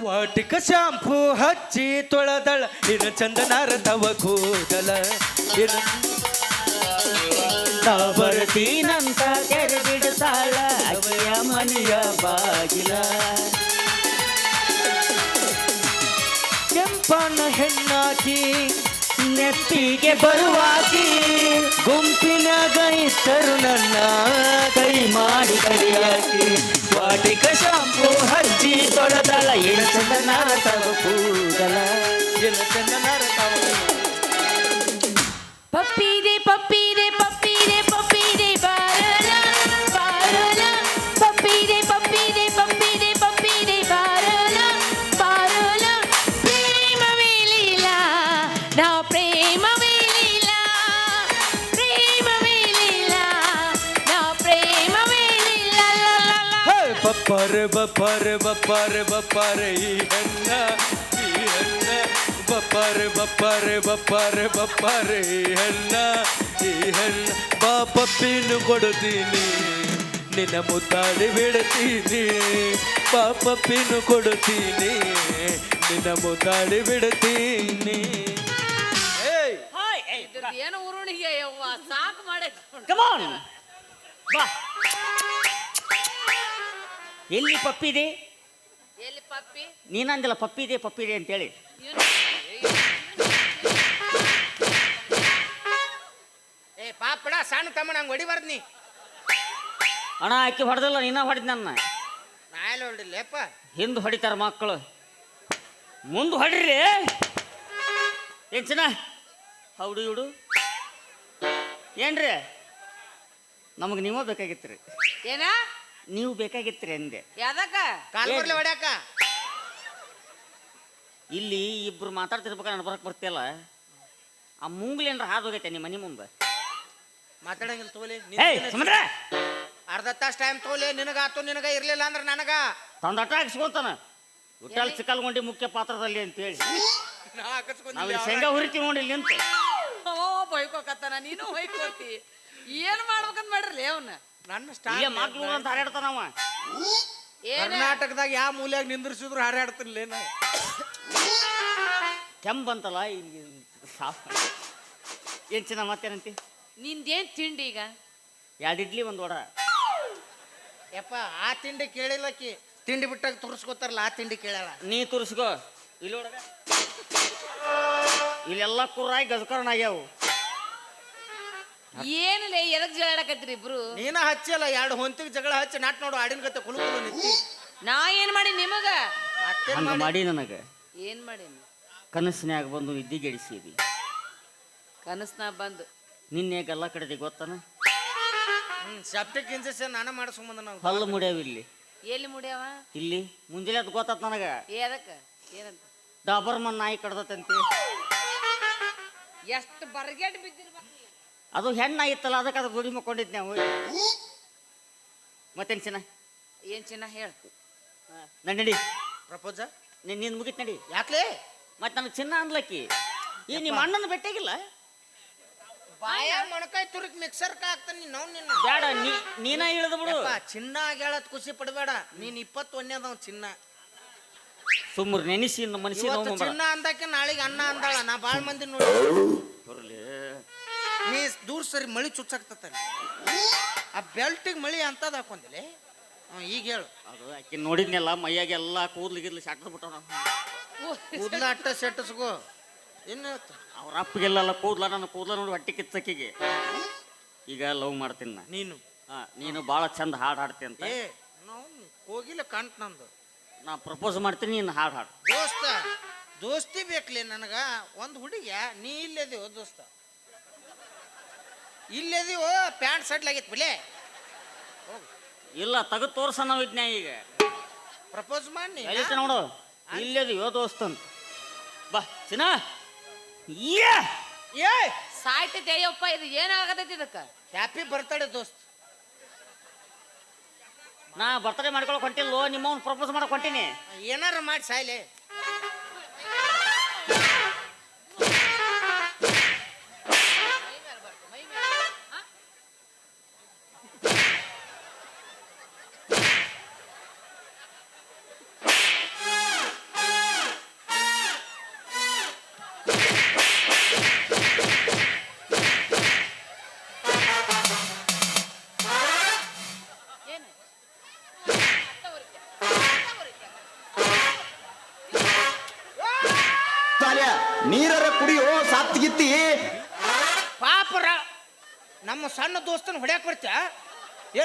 ವಾಟಿಕ shampoo ಹಚ್ಚಿ ತೊಳದಳ. ಇನ್ನು ಚಂದನಾರ ತವ ಕೂದಲ. ಇನ್ನು ಬರ್ತೀನಂತ ತೆರೆ ಅವಯ ಮನೆಯ ಬಾಗಿಲ. ಕೆಂಪನ ಹೆಣ್ಣಾಕಿ, ನೆತ್ತಿಗೆ ಬರುವಾಕಿ. ಗುಂಪಿನ ಇದ್ದರು ನನ್ನ ಕೈ ಮಾಡಿ ಕಡಿಯಾಕಿ. ವಾಟಿಕ ಶಾಂಪು ಹಚ್ಚಿ ತೊಳೆದಳ ಇಣ ಚಂದನಾರ ತವ ಕೂದಲ ಇಣ ಚಂದನಾರ ತವ ಪಪ್ಪಿದೆ ಬಪ್ಪರ್ ಬಪ್ಪರ್ ಬಪ್ಪರ್ ಈ ಹೆಣ್ಣ ಈ ಹೆಣ್ಣ. ಬಪ್ಪರ್ ಬಪ್ಪರ್ ಬಪ್ಪರ್ ಬಪ್ಪರ್ ಈ ಹೆಣ್ಣ ಈ ಹೆಣ್ಣ. ಬಾಪ ಪೀನು ಕೊಡುತ್ತೀನಿ ನಿನ್ನ ಮುತ್ತಾಡಿ ಬಿಡ್ತೀನಿ ಪಾಪ ಪೀನು ಕೊಡುತ್ತೀನಿ ನಿನ್ನ ಮುತ್ತಾಡಿ ಬಿಡ್ತೀನಿ ಏಯ್! ಇದ್ರದ್ದು ಏನು ಉರುಣಿಗೆ ಯವ್ವ? ಸಾಕು ಮಾಡೇ. ಕಮಾನ್ ಬಾ. ಎಲ್ಲಿ ಪಪ್ಪಿದೆ ಎಲ್ಲಿ ಪಪ್ಪಿ? ನೀನಂದಿಲ್ಲ ಪಪ್ಪಿ ಇದೆ ಅಂತೇಳಿ. ಹೇಳಿ ಏ ಪಾಪಡ ಸಣ್ಣ ತಮ್ಮ ನಂಗೆ ಹೊಡಿಬಾರ್ದು ನೀ. ಅಣ್ಣ ಆಕಿ ಹೊಡೆದಲ್ಲ ನೀನ ಹೊಡೆದ್ ನನ್ನ. ನಾ ಎಲ್ಲ ಹೊಡಿಲ್ಲಪ್ಪ ಹಿಂದೆ ಹೊಡಿತಾರ ಮಕ್ಕಳು. ಮುಂದೆ ಹೊಡಿರಿ. ಏನ್ ಚೆನ್ನ? ಹೌಡು ಇಡು ಏನ್ರಿ? ನಮಗೆ ನೀವೋ ಬೇಕಾಗಿತ್ತು ರೀ ಏನ? ನೀವು ಬೇಕಾಗಿತ್ರಿ ಅಂದೆ. ಯಾವ್ದಕ್ಕ? ಕಾಲ್ ಬರ್ಲಿ ಹೊಡ್ಯಾಕ ಇಲ್ಲಿ ಇಬ್ರು ಮಾತಾಡ್ತಿರ್ಬೇಕಾದ್ರೆ ನಾನು ಬರಕ್ ಬರ್ತಿಯಲ್ಲ? ಆ ಮುಂಗ್ಲೇನ್ರ ಹಾದು ಹೋಗೈತೆ ನಿಮ್ಮ ಮನೆ ಮುಂದೆ? ಮಾತಾಡಂಗಿಲ್ಲ ತೋಲಿ ಏಯ್ ಸಮುದ್ರ ಅರ್ಧ ತಾಸು ಟೈಮ್ ತೋಲಿ ನಿನಗಾತು ನಿನಗ ಇರ್ಲಿಲ್ಲ ಅಂದ್ರೆ ನನಗ. ತಂದಟ ಹಾಕ್ಸ್ಕೊಂತಾನ. ವಿಠಲ್ ಚಿಕ್ಕಲ್ಗೊಂಡಿ ಮುಖ್ಯ ಪಾತ್ರದಲ್ಲಿ ಅಂತ ಹೇಳಿ ಶೇಂಗ ನಾವು ಇಲ್ಲಿ ಶೇಂಗಾ ಹುರಿತೀವಿ ನೋಡಿ ಇಲ್ಲಿ ನಿಂತು. ಓ ಬೈಕೋಕತ್ತಾನ ನೀನು ಬೈಕೋತಿ. ಏನ್ ಮಾಡ್ಬೇಕಂತ ಮಾಡ್ರಿ ಅವನ್ನ ನನ್ನ ಸ್ಟಾರ್ ಅಂತ ಹಾರಾಡ್ತಾನವ ಏನ? ಕರ್ನಾಟಕದಾಗ ಯಾವ ಮೂಲ್ಯಾಗ ನಿಂದ್ರಿಸಿದ್ರು ಹಾರಾಡ್ತಿರ್ಲೇನ ಕೆಂಪ್ ಬಂತಲ್ಲ ಇಲ್ಲಿ ಸಾಫ್. ಏನ್ ಚಿನ್ನ ಮತ್ತೇನಂತಿ? ನಿಂದೇನ್ ತಿಂಡಿ ಈಗ? ಎರಡು ಇಡ್ಲಿ ಒಂದು ವಡ. ಯಪ್ಪ ಆ ತಿಂಡಿ ಕೇಳಿಲ್ಲಕಿ ತಿಂಡಿ ಬಿಟ್ಟಾಗ ತುರ್ಸ್ಕೊತಾರಲ್ಲ ಆ ತಿಂಡಿ ಕೇಳಲ್ಲ ನೀ ತುರ್ಸ್ಕೋ. ಇಲ್ಲಿ ಒಳಗ ಇಲ್ಲೆಲ್ಲ ಕುರಾಯಿ ಗಜಕರಣ ಆಗ್ಯಾವು. ಏನಿಲ್ಲ ಎದಕ್ ಜಗಳಾಡಕತ್ರಿ ಇಬ್ರು? ನೀನ ಹಚ್ಚಲ್ಲ ಎರಡು ಹೊಂತಿಗೆ ಜಗಳ ಹಚ್ಚಿ ನಾಟ್ ನೋಡು ಆಡಿನ ಕತೆ ಕುಲುಕುಲು ನಿಂತಿ. ನಾ ಏನ್ ಮಾಡಿ ನಿಮಗ? ಮತ್ತೇನ್ ಹಂಗ ಮಾಡಿ? ನನಗ. ಏನ್ ಮಾಡೀನಿ? ಕನಸಿನ್ಯಾಗ ಬಂದು ನಿದ್ದಿಗೆಡಿಸಿದಿ ಕನಸ್ನ ಬಂದು. ನಿನ್ನೆ ಗಲ್ಲ ಕಡೆದಿ ಗೊತ್ತನ? ಹ್ಮ್ ಸೆಪ್ಟಿಕ್ ಇಂಜೆಕ್ಷನ್ ನಾನ ಮಾಡಿಸ್ಕೊಂಬಂದ ನಾವು. ಹಲ್ಲು ಮುಡ್ಯಾವ ಇಲ್ಲಿ. ಎಲ್ಲಿ ಮುಡ್ಯಾವ? ಇಲ್ಲಿ? ಮುಂಜಾನೆ ಅದು ಗೊತ್ತಾತ್ ನನಗ? ಏದಕ್ಕ ಏನಂತ ಏನಂತ? ಡಾಬರ್ಮನ್ ನಾಯಿ ಕಡ್ದತಂತೆ. ಎಷ್ಟು ಬರ್ಗೆಟ್ ಬಿದ್ದಿರ್ಬೇಕು ಅದು ಹೆಣ್ಣಾಗಿತ್ತಲ್ಲ ಅದಕ್ಕೆ ಅದು ಗುಡಿ ಮಕ್ಕೊಂಡಿದ್ ನಾವು. ಮತ್ತೇನ್ ಚಿನ್ನ? ಏನ್ ಚಿನ್ನ ಹೇಳ. ನಡಿ ನಡಿ. ಪ್ರಪೋಸ ನಿನ್ ನಿನ್ ಮುಗಿತ್ ನಡಿ. ಯಾಕ್ಲೆ? ಮತ್ತೆ ನನಗೆ ಚಿನ್ನ ಅನ್ಲಕ್ಕಿ. ಈ ನಿಮ್ಮ ಅಣ್ಣನ ಬೆಟ್ಟಾಗಿಲ್ಲ? ಬಾಯ ಮೊಣಕಾಯಿ ತುರುಕ್ ಮಿಕ್ಸರ್ ಹಾಕ್ತಾನೆ ನೀನು ನಾವು ನಿನ್ನ. ಬೇಡ ನೀ ನೀನ ಇಳಿದು ಬಿಡು. ಚಿನ್ನ ಆಗ್ಯಾಳತ್ ಖುಷಿ ಪಡಬೇಡ. ನೀನ್ ಇಪ್ಪತ್ತೊಂದನೇ ಅದಾವ ಚಿನ್ನ. ಸುಮ್ಮನೆ ನೆನೆಸಿ ನಮ್ಮ ಮನಸ್ಸಿನ ಚಿನ್ನ ಅಂದಕ್ಕೆ ನಾಳೆಗೆ ಅನ್ನ ಅಂದಾಳ. ನಾ ಬಾಳ ಮಂದಿ ನೋಡಿ ಬರಲಿ. ನೀ ದೂರ ಸರಿ ಮಳಿ ಚುಚ್ಚಾಕ್ತತ ಆ ಬೆಲ್ಟಿಗೆ ಮಳಿ ಅಂತದ ಹಾಕೊಂದಿಲ್ಲ? ಈಗ ಹೇಳು. ಅದು ಆಕೆ ನೋಡಿದ್ನೆಲ್ಲ ಮೈಯಾಗೆಲ್ಲ ಕೂದ್ಲು ಗಿದ್ಲು ಸೆಟ್ರ್ ಬಿಟ್ಟವ ಕೂದಲ ಅಟ್ಟ ಸೆಟ್ಟಸ್ಕೋ ಏನು ಅವ್ರ ಅಪ್ಪಗೆಲ್ಲ ಕೂದ್ಲ ನನ್ನ ಕೂದ್ಲ ನೋಡಿ ಹೊಟ್ಟೆ ಕಿತ್ತಕ್ಕಿಗೆ ಈಗ ಲವ್ ಮಾಡ್ತೀನಿ ನಾ ನೀನು? ಹಾ, ನೀನು ಭಾಳ ಚಂದ ಹಾಡು ಹಾಡ್ತಿ ಅಂತ. ಏ ನಾವು ಹೋಗಿಲ್ಲ ಕಾಣ್ತ ನಂದು. ನಾ ಪ್ರಪೋಸ್ ಮಾಡ್ತೀನಿ ನೀನು ಹಾಡು ಹಾಡು. ದೋಸ್ತ ದೋಸ್ತಿ ಬೇಕ್ಲಿ ನನಗ. ಒಂದು ಹುಡುಗ ನೀ ಇಲ್ಲದೆ ದೋಸ್ತ? ಇಲ್ಲದೀವೋ ಪ್ಯಾಂಟ್ ಸಡ್ಲಾಗಿತ್ತು ಬಿಲೆ ಇಲ್ಲ ತೆಗೆದು ತೋರ್ಸ ನಾವು ಇದ್ನ ಈಗ. ಪ್ರಪೋಸ್ ಮಾಡಿ ಎಲ್ಲಿತ ನೋಡು. ಇಲ್ಲದು ಯೋ ದೋಸ್ತ ಅಂತ ಬಾ ಚಿನ್ನ. ಯಾ! ಏ! ಸಾಯ್ತೈತೆ ಅಯ್ಯಪ್ಪ ಇದು ಏನಾಗತೈತಿ ಇದಕ್ಕೆ? ಹ್ಯಾಪಿ ಬರ್ತಡೆ ದೋಸ್ತ್. ನಾ ಬರ್ತಡೇ ಮಾಡ್ಕೊಳಕ್ ಹೊಂಟಿಲ್ಲೋ ನಿಮ್ಮವ್ನ ಪ್ರಪೋಸ್ ಮಾಡಕ್ ಹೊಂಟೀನಿ. ಏನಾರು ಮಾಡಿ ಸಾಯ್ಲೆ.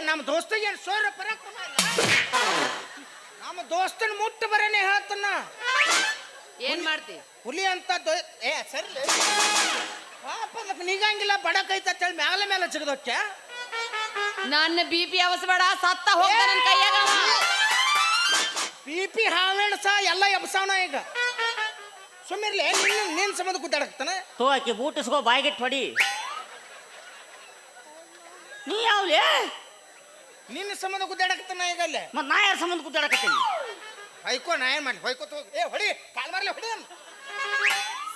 ನಮ್ಮ ದೋಸ್ತಿಗೆ ಏನು ಸೋರ ಪರಾಕ್ರಮ ಇಲ್ಲ? ನಮ್ಮ ದೋಸ್ತನ ಮುಟ್ಟ ಬರೇನೆ ಹೇಳ್ತನ ಏನ್ ಮಾಡ್ತಿ? ಹುಲಿ ಅಂತ ದೊ- ಏ ಸರಿ ಪಾಪ ಅದಕ್ಕೆ ಬಡ ಬಡಕೈತ ಅಂತೇಳಿ ಮ್ಯಾಲ ಮೇಲೆ ಸಿಗದೋಕ್ಕೆ ನನ್ನ ಬಿ ಪಿ ಅವಸ್ಬೇಡ ಸತ್ತ ಹೋಗ್ತ ನನ್ನ ಕೈಯಾಗ ಬಿ ಪಿ ಹಾವೇಣ ಸಹ ಎಲ್ಲ ಎಬ್ಸಾವಣ ಈಗ. ಸುಮ್ಮಿರ್ಲಿ ನಿನ್ನ ನಿನ್ನ ಸಂಬಂಧ ಗುದ್ದಾಡಕ್ತಾನೆ ತೋ ಆಕಿ ಬೂಟಿಸ್ಕೋ ಬಾಯಿಗೆ ಹೊಡಿ. ನೀ ಯಾವ್ಲೇ? ನಿನ್ನ ಸಂಬಂಧ ಗುದ್ದಾಡಕ್ತಾನ ಈಗ ಅಲ್ಲೇ ಮತ್ತೆ ನಾ ಯಾರ ಸಂಬಂಧ ಕೂತಾಡಕತ್ತೀನಿ ಹೊಯ್ಕೋ ನಾ ಏನ್ ಮಾಡಿ ಹೊಯ್ಕೋತ ಹೋಗಿ ಏ ಹೊಡಿ. ಕಾಲ್ ಮಾರ್ಲಿ ಹೊಡಿ ಅವ್ನ.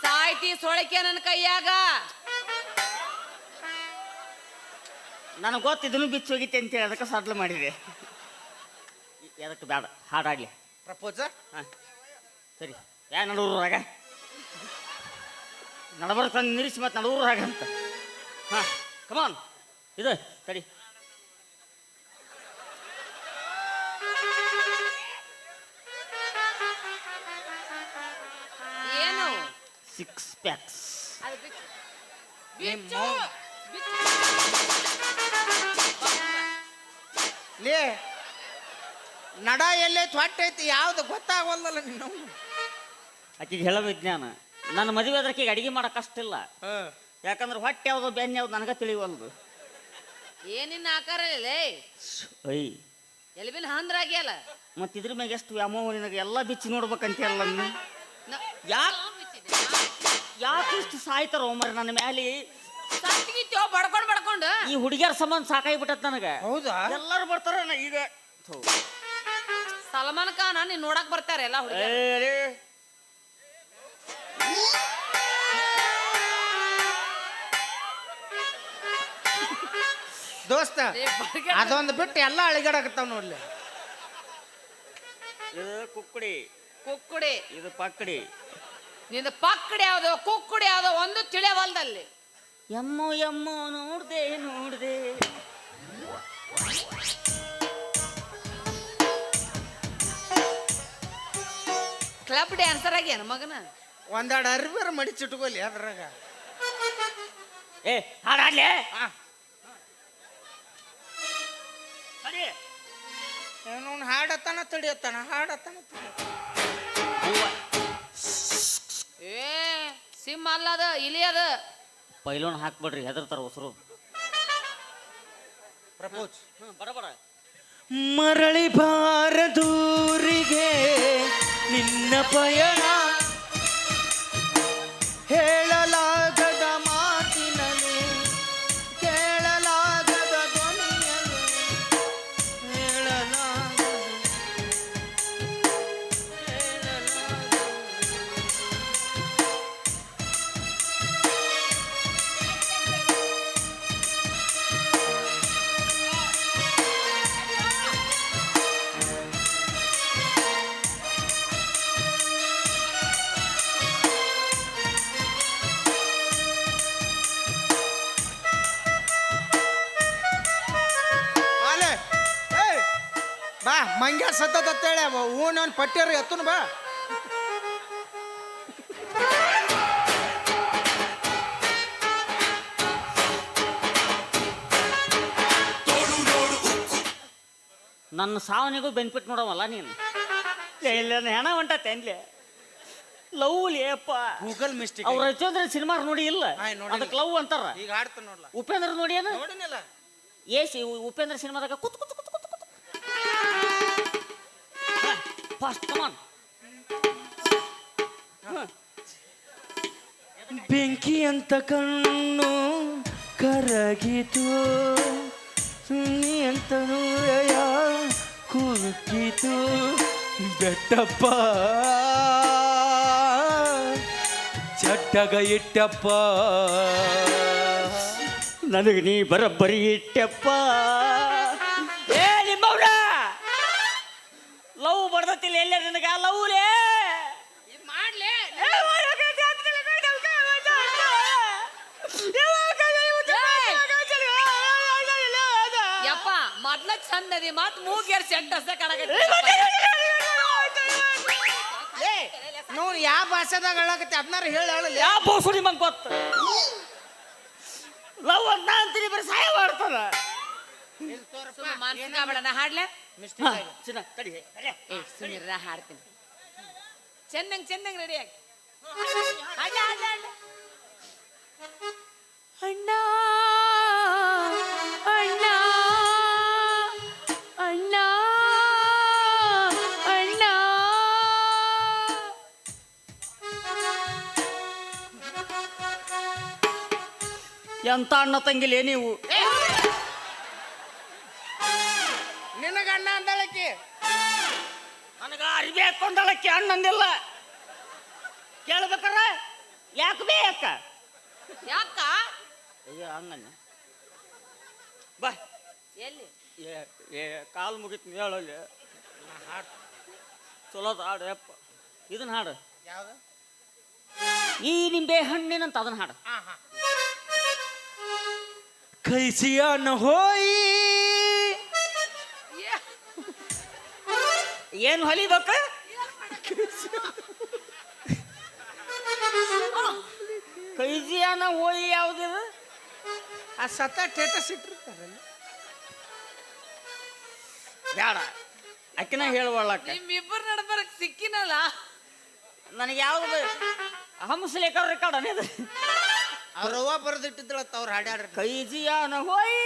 ಸಾಯ್ತಿ ಸೊಳಕೆ ನನ್ನ ಕೈಯಾಗ. ನನಗೆ ಗೊತ್ತಿದ್ದನು ಬಿಚ್ಚಿ ಹೋಗಿತ್ತೆ ಅಂತೇಳಿ ಅದಕ್ಕೆ ಸಡ್ಲು ಮಾಡಿದೆ. ಅದಕ್ಕೆ ಬೇಡ ಹಾಡಾಗ್ಲಿ ಪ್ರಪೋಸ್? ಹಾಂ. ಸರಿ. ಯಾ ನಡೂರಾಗ ನಡಬರ್ ತಂದು ನಿಲ್ಲಿಸಿ ಮತ್ತೆ ನಡೂರಾಗ ಅಂತ. ಹಾಂ ಕಮಾನ್ ಇದು ಸರಿ ಸಿಕ್ಸ್ ಪ್ಯಾಕ್ಸ್. ಲೇ ನಡ ಎಲ್ಲೇ ಐತಿ ಯಾವ್ದು ಗೊತ್ತಾಗವಲ್ದಲ್ಲ ನಿನ್ನ ಆಕಿಗೆ ಹೇಳೋ ವಿಜ್ಞಾನ ನನ್ನ ಮದುವೆ ಅದಕ್ಕೆ ಅಡಿಗೆ ಮಾಡಕ್ಕೆ ಅಷ್ಟಿಲ್ಲ ಯಾಕಂದ್ರೆ ಹೊಟ್ಟೆ ಯಾವುದು ಬೆನ್ನ ಯಾವ್ದು ನನಗೆ ತಿಳಿವಲ್ದು. ಏನಿನ್ನ ಆಕಾರ ಲೇ? ಅಯ್ಯ ಎಲ್ಬಿನ ಹಂದ್ರಾಗ್ಯಲ್ಲ ಮತ್ತು ಇದ್ರ ಮ್ಯಾಗ ಎಷ್ಟು ವ್ಯಾಮೋಹ ನಿನಗೆ ಎಲ್ಲ ಬಿಚ್ಚಿ ನೋಡ್ಬೇಕಂತ ಹೇಳಲ್ಲ ಯಾಕ್? ನಾವ್ ಬಿಚ್ಚಿದ್ದೆ. ಯಾಕೆ ಇಷ್ಟು ಸಾಯ್ತಾರ ಒಮ್ಮರ್ ನನ್ನ ಮ್ಯಾಲೆ? ಬಡ್ಕೊಂಡ್ ಬಡ್ಕೊಂಡು? ಈ ಹುಡುಗಿಯರ ಸಂಬಂಧ ಸಾಕಾಗಿಬಿಟ್ಟತ್ ನನಗೆ. ಹೌದಾ? ಎಲ್ಲರೂ ಬರ್ತಾರ ನಾ ಈಗ. ಥು. ಸಲ್ಮಾನ್ ಖಾನ್ ನೀನ್ ನೋಡಕ್ ಬರ್ತಾರೆ ಎಲ್ಲ ಹುಡುಗ ಏ ರೇ. ದೋಸ್ತ ಅದೊಂದು ಬಿಟ್ಟು ಎಲ್ಲ ಅಳಿಗಾಡಕತ್ತಾವ ನೋಡ್ಲಿ ಇದು ಕುಕ್ಕುಡಿ. ಕುಕ್ಕುಡಿ. ಇದು ಪಕ್ಕಡಿ. ನಿಂದ ಪಕ್ಕಡೆ ಯಾವುದೋ ಕುಕ್ಕುಡಿ ಯಾವುದೋ ಒಂದು ತಿಳಿಯವಲ್ದಲ್ಲಿ ಎಮ್ಮೋ ಎಮ್ಮೋ ನೋಡ್ದೆ ನೋಡ್ದೆ. ಕ್ಲಬ್ ಡ್ಯಾನ್ಸರ್ ಆಗ್ಯಾನ ಮಗನ? ಒಂದೆರಡು ಮಡಿ ಮಡಿಚಿಟ್ಕೊಲಿ ಅದ್ರಾಗ. ಏ ಹಾಡಾಡ್ಲೆ ಸರಿ. ಏನೋ ಹಾಡತ್ತಾನ ತಡಿಯತ್ತಾನ ಹಾಡತ್ತಾನ ತಡಿಯತ್ತಾನ. ಏ ಸಿಂಹ ಅಲ್ಲ ಅದ ಇಲಿ ಅದ. ಪೈಲೋನ್ ಹಾಕ್ಬಿಡ್ರಿ ಹೆದರ್ತಾರ ಹೊಸರು ಬಡ ಮರಳಿ ಬಾರದೂರಿಗೆ ನಿನ್ನ ಪಯಣ ಹೇಳಲಾಗದ ಮಂಗ್ಯ ಸತ್ತದ ನಾನು ಪಟ್ಟಿಯರು ಎತ್ತನು ಬಾ. ನನ್ನ ಸಾವನಿಗೂ ಬೆನಿಫಿಟ್ ನೋಡವಲ್ಲ ನೀನು? ಏ, ಇಲ್ಲ ಹೆಣ ಹೊಂಟತ್ತೆ ಅನ್ಲೆ ಲವ್ ಲೇಪ ಗೂಗಲ್ ಮಿಸ್ಟೇಕ್ ಅವ್ರು ರವಿಚಂದ್ರ ಸಿನಿಮಾ ನೋಡಿ ಇಲ್ಲ. ನೋಡಿಲ್ಲ. ಅದಕ್ಕೆ ಲವ್ ಅಂತಾರ. ಈಗ ಹಾಡ್ತ ನೋಡ್ಲ? ಉಪೇಂದ್ರ ನೋಡಿ ಏನು ನೋಡಿನಿಲ್ಲ ಏಸಿ ಉಪೇಂದ್ರ ಸಿನಿಮಾದಾಗ ಕುತ್ ಕುತ್ ಫಾಸ್ಟ್ ಕಮಾನ್ ಬೆಂಕಿ ಅಂತ ಕಣ್ಣು ಕರಗಿತು. ಸುನ್ನಿ ಅಂತ ನೂರಯ ಕುಕ್ಕಿತು ಬೆಟ್ಟಪ್ಪ. ಚಟ್ಟಗ ಇಟ್ಟಪ್ಪ. ನನಗೆ ನೀ ಬರಬ್ಬರಿ ಇಟ್ಟಪ್ಪ. ಲವ್ ಬಡ್ದತಿಲ್ಲ ಎಲ್ಲ ನನಗ? ಲವ್ಲೇ? ಮಾಡ್ಲಿ? ಯಪ್ಪ ಮೊದ್ಲ ಚಂದ ಅದಿ ಮತ್ ಮೂಗೇರ್ ಸೆಂಟ್ ಅಷ್ಟೇ ನೋಡು ಯಾವ ಭಾಷೆದಾಗ ಹೇಳಕತ್ತೆ ಅದನ್ನಾರ ಹೇಳಿ ಯಾವ ಭಾಷೆ ಮಂಗ್ ಗೊತ್ತ. ಲವ್ ಅಂತ ಅಂತೀನಿ ಬರೀ ಸಹಾಯ ಮಾಡ್ತದ ಹಾಡ್ಲೆ. ಏ ಸುನೀರ್ ನಾ ಹಾಡ್ತೀನಿ. ಚೆನ್ನಂಗ್ ಚೆನ್ನಂಗ್ ರೆಡಿ ಆಗಿ. ಅಣ್ಣ ಅಣ್ಣ ಅಣ್ಣ ಅಣ್ಣ. ಎಂತ ಅಣ್ಣ ತಂಗಿಲೇ ನೀವು? ನನಗ ಅರಿವಿ ಹಾಕೊಂಡಳಕ್ಕೆ ಅಣ್ಣಂದಿಲ್ಲ. ಕೇಳ್ಬೇಕಾರ? ಯಾಕೆ ಬೇ ಯಾಕ? ಅಯ್ಯೋ ಹಂಗನ್ನ ಬಾ. ಎಲ್ಲಿ? ಏ ಏ ಕಾಲು ಮುಗಿತು ಹೇಳಲ್ಲಿ ಚಲೋ ಹಾಡು ಯಪ್ಪ. ಇದನ್ನ ಹಾಡು. ಯಾವ್ದು? ಈ ನಿಂಬೆ ಹಣ್ಣಿನಂತ ಅದನ್ನ ಹಾಡು. ಕೈಸಿಯನ್ನು ಹೋಯಿ ಏನು ಹೊಲಿಬೇಕು? ಕೈಜಿಯಾನ ಹೋಯಿ ಯಾವುದಿದ ಆ ಸತ ಟೇಟಸ್ ಇಟ್ಟಿರ್ತಾರಲ್ಲ. ಬೇಡ ಅಕ್ಕಿನ ಹೇಳುವಳಕ್ಕ ನಿಮ್ಮಿಬ್ಬರು ನಡ್ಬರಕ್ ಸಿಕ್ಕಿನಲ್ಲ. ನನಗೆ ಯಾವ್ದು ಹಂಸಲೇಖರ ರೆಕಾರ್ಡ್ ಅನ್ನೋದು ಅವ್ರವ್ವ ಬರೆದಿಟ್ಟಿದ್ಳತ್ತ ಅವ್ರು ಹಾಡ್ಯಾಡ್ರಿ. ಕೈಜಿಯಾನ ಹೋಯಿ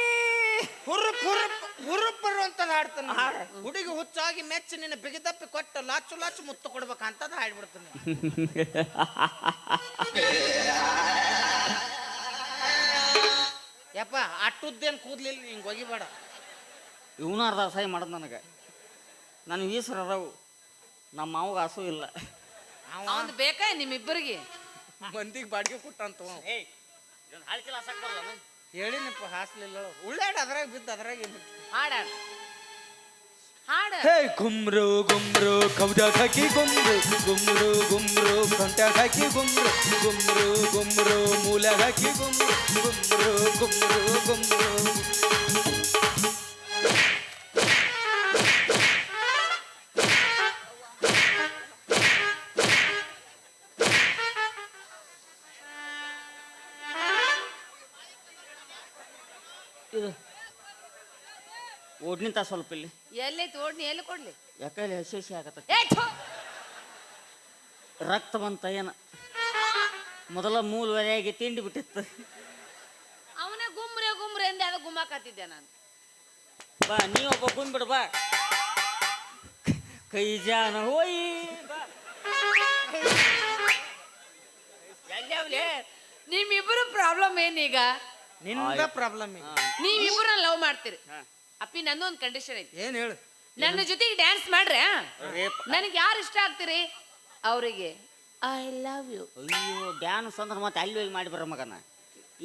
ಹುರ್ಪ್ ಹುರುಪ್. ಹುರುಪ್ ಬರುವಂತದ್ ಹಾಡ್ತಾನೆ ಹುಡುಗಿ ಹುಚ್ಚಾಗಿ ಮೆಚ್ಚಿ ನಿನ್ನ ಬಿಗಿದಪ್ಪಿ ಕೊಟ್ಟು ಲಾಚು ಲಾಚು ಮುತ್ತು ಕೊಡ್ಬೇಕಂತದ ಹಾಡ್ಬಿಡ್ತಾನೆ ಯಪ್ಪ ಅಟ್ಟುದ್ದೇನು ಕೂದ್ಲಿಲ್ಲ ಹಿಂಗೆ ಒಗಿಬೇಡ. ಇವನು ಅರ್ಧ ಅಸಹ್ಯ ಮಾಡೋದು ನನಗೆ. ನನಗೆ ಈಸರ ಅದಾವು ನಮ್ಮ ಮಾವಗ ಹಸು ಇಲ್ಲ. ಅವನು ಅವನ್ ಬೇಕಾ ನಿಮ್ಮಿಬ್ಬರಿಗೆ? ಮಂದಿಗೆ ಬಾಡಿಗೆ ಕೊಟ್ಟಂತ ಏಯ್ ಹಾಳ್ಕಿಲ್ಲ ಹಸಕ್ ಬರಲ್ಲ ಹೇಳಿನಪ್ಪ ಹಾಸ್ಲಿಲ್ಲ. ಉಳ್ಳಾಡ ಅದ್ರಾಗ ಬಿದ್ದು ಅದ್ರಾಗ ಏನು ಹಾಡ ಹಾಡ. ಹೇ ಗುಮ್ರು ಗುಮ್ರು ಕೌದ ಹಾಕಿ ಗುಮ್ರು. ಗುಮ್ರು ಗುಮ್ರು ಕಂಟ ಹಾಕಿ ಗುಮ್ರು. ಗುಮ್ರು ಗುಮ್ರು ಮೂಲ ಹಾಕಿ ಗುಮ್ರು. ಗುಮ್ರು ಗುಮ್ರು ಗುಮ್ರು. ಓಡ್ನಿಂತ ಸ್ವಲ್ಪ ಇಲ್ಲಿ. ಎಲ್ಲೈತಿ ಓಡ್ನಿ ಎಲ್ಲಿ ಕೊಡ್ಲಿ? ಯಾಕೆ ಹಸಿ ಹಸಿ ಆಗತ್ತ? ಏ ಥು! ರಕ್ತ ಬಂತ ಏನ? ಮೊದಲ ಮೂಲವರೆಯಾಗಿ ತಿಂಡಿ ಬಿಟ್ಟಿತ್ತು. ಅವನೇ ಗುಮ್ರೆ ಗುಮ್ರೆ ಎಂದೇ ಅದ ಗುಮ್ಮಾಕತ್ತಿದ್ದೆ ನಾನು. ಬಾ ನೀ ಒಬ್ಬ ಬಂದ್ಬಿಡು ಬಾ. ಕೈ ಜಾನ ಹೋಯಿ ಬಾ. ನಿಮ್ಮಿಬ್ಬರು ಪ್ರಾಬ್ಲಮ್ ಏನೀಗ ನಿಂದ ಪ್ರಾಬ್ಲಮ್ ನೀವಿಬ್ಬರನ್ನ ನೀವಿಬ್ಬರು ಲವ್ ಮಾಡ್ತೀರಿ. ಹಾ. ಅಪ್ಪಿ ಒಂದು ಕಂಡೀಷನ್ ಐತಿ. ಏನು ಹೇಳು? ನನ್ನ ಜೊತೆಗೆ ಡ್ಯಾನ್ಸ್ ಮಾಡ್ರೆ ರೇಪ್. ನನಗೆ ಯಾರು ಇಷ್ಟ ಆಗ್ತೀರಿ? ಅವರಿಗೆ ಐ ಲವ್ ಯು. ಅಯ್ಯೋ ಡ್ಯಾನ್ಸ್ ಅಂದ್ರೆ ಮತ್ತೆ ಅಲ್ಲಿ ಹೋಗಿ ಮಾಡಿ ಬರೋ ಮಗನ?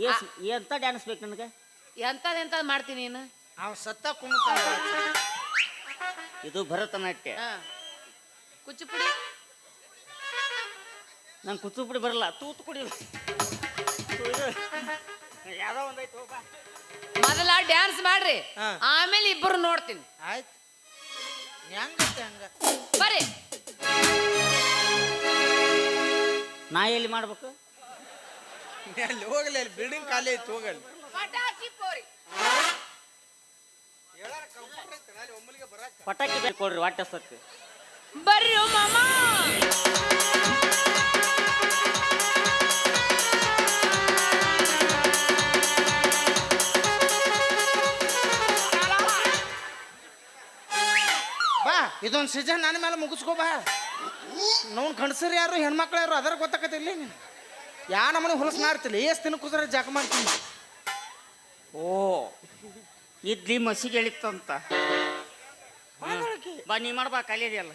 ಏಸ್ ಎಂತ ಡ್ಯಾನ್ಸ್ ಬೇಕು ನನಗೆ? ಎಂತದ ಎಂತ ಮಾಡ್ತೀನಿ ನೀನು? ಅವ ಸತ್ತ ಕುಣ್ತಾನ ಇದು ಭರತನಾಟ್ಯ. ಹಾ ಕುಚಿಪುಡಿ? ನಂಗೆ ಕುಚ್ಚುಪುಡಿ ಬರಲ್ಲ ತೂತು ಕುಡಿ ಯಾವ್ದೋ ಒಂದೈತು. ಮೊದಲ ಡ್ಯಾನ್ಸ್ ಮಾಡ್ರಿ. ಹಾ. ಆಮೇಲೆ ಇಬ್ಬರು ನೋಡ್ತೀನಿ. ಆಯ್ತು. ಹೆಂಗತ್ತೆ ಹಂಗ? ಬರ್ರಿ. ನಾ ಎಲ್ಲಿ ಮಾಡ್ಬೇಕು? ನೀ ಅಲ್ಲಿ ಹೋಗಲಿ ಅಲ್ಲಿ ಬಿಲ್ಡಿಂಗ್ ಖಾಲಿ ಐತಿ ಹೋಗಲಿ ಪಟಾಕಿ ಪೋರಿ ಪಟಾಕಿ ಬೇಕು ಕೊಡ್ರಿ ವಾಟ್ಯ ಸತ್ತಿ ಬರ್ರಿ ಮಾಮ. ಇದೊಂದು ಸೀಸನ್ ನನ್ನ ಮೇಲೆ ಮುಗಿಸ್ಕೋ ಬಾ. ನೋನ್ ಗಂಡಸರು ಯಾರು ಹೆಣ್ಮಕ್ಳು ಯಾರು ಅದರ ಗೊತ್ತಾಕತಿಲ್ಲ ನೀನು. ಯಾ ನಮ್ಮನೆ ಹೊಲಸು ಮಾಡ್ತಿಲ್ಲ ಏಸ್ ತಿನ್ನ ಕುದ್ರೆ ಜಾಕ ಮಾಡ್ತೀನಿ. ಓ ಇದ್ಲಿ ಮಸಿಗೆ ಎಳಿತಂತ ಬಾ ನೀ ಮಾಡ್ಬಾ ಖಾಲಿ ಹಲ್ಲ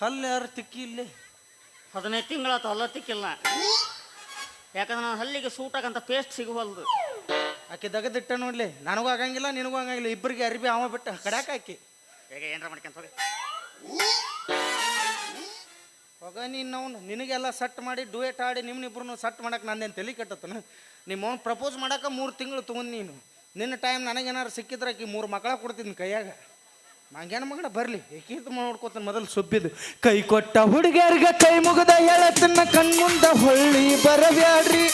ಹಲ್ಲು ಯಾರು ತಿಕ್ಕಿ ಇಲ್ಲಿ? ಹದಿನೈದು ತಿಂಗಳಾತು ಹಲ್ಲ ತಿಕ್ಕಿಲ್ಲ ಯಾಕಂದ್ರೆ ನಾನು ಹಲ್ಲಿಗೆ ಸೂಟ್ ಆಗಂತ ಪೇಸ್ಟ್ ಸಿಗುವಲ್ದು. ಆಕೆ ದಗದಿಟ್ಟ ನೋಡ್ಲಿ ನನಗೂ ಆಗಂಗಿಲ್ಲ ನಿನಗೂ ಆಗಂಗಿಲ್ಲ ಇಬ್ಬರಿಗೆ ಅರಿಬಿ ಅವ ಬಿಟ್ಟು ಕಡ್ಯಾಕ ಆಕಿ? ಏನ್ರ ಮಾಡ್ಕೊಂತ ಹೋಗಿ. ಹೋಗ ನೀನು ನಿನಗೆಲ್ಲ ಸಟ್ ಮಾಡಿ, ಡುಯೇಟ್ ಆಡಿ ನಿಮ್ಮನಿಬ್ರು ಸಟ್ ಮಾಡಕ್ಕೆ ನಂದೇನು ತಲೆ ಕೆಟ್ಟತನ? ನಿಮ್ಮ ಅವ್ನು ಪ್ರಪೋಸ್ ಮಾಡಕ್ಕೆ ಮೂರು ತಿಂಗಳು ತೊಗೊಂಡು ನೀನು. ನಿನ್ನ ಟೈಮ್ ನನಗೇನಾರು ಸಿಕ್ಕಿದ್ರೆ ಆಕಿ ಮೂರು ಮಕ್ಕಳ ಕೊಡ್ತೀನಿ ಕೈಯಾಗ. ಮಂಗ್ಯಾನ ಮಗನ ಬರ್ಲಿ? ಏಕೀತ ನೋಡ್ಕೋತಾನೆ ಮೊದಲು ಸುಬ್ಬಿದ್ದು ಕೈ ಕೊಟ್ಟ ಹುಡುಗಿಯರ್ಗ ಕೈ ಮುಗಿದ ಹೇಳತನ್ನ ಕಣ್ಮುಂದ ಹೊಳ್ಳಿ ಬರಬ್ಯಾಡ್ರಿ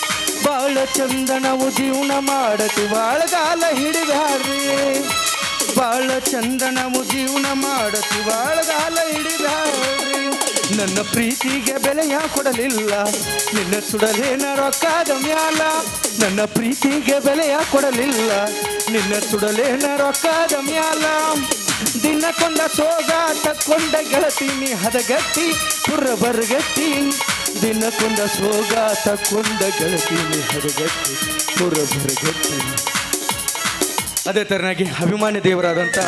ಬಾಳ ಚಂದ ನಾವು ಜೀವನ ಮಾಡತಿ, ಬಾಳಗಾಲ ಹಿಡಿಬ್ಯಾಡ್ರಿ ಬಾಳ ಚಂದ ನಾವು ಜೀವನ ಮಾಡತಿ ಬಾಳಗಾಲ ಹಿಡಿದ ನನ್ನ ಪ್ರೀತಿಗೆ ಬೆಲೆಯ ಕೊಡಲಿಲ್ಲ, ನಿನ್ನ ಸುಡಲೇನ ರೊಕ್ಕದ ಮ್ಯಾಲ. ನನ್ನ ಪ್ರೀತಿಗೆ ಬೆಲೆಯ ಕೊಡಲಿಲ್ಲ, ನಿನ್ನ ಸುಡಲೇನ ರೊಕ್ಕದ ಮ್ಯಾಲ. ದಿನಕೊಂಡ ಸೋಗ ತಕ್ಕೊಂಡ ಗೆಳತೀನಿ ಹದಗಟ್ಟಿ ಪುರ ಬರಗಟ್ಟಿ ದಿನಕೊಂಡ ಸೋಗ ತಕ್ಕೊಂಡ ಗೆಳತೀನಿ ಹದಗಟ್ಟಿ ಪುರ ಬರಗಟ್ಟಿ ಅದೇ ಥರನಾಗಿ ಅಭಿಮಾನಿ ದೇವರಾದಂಥ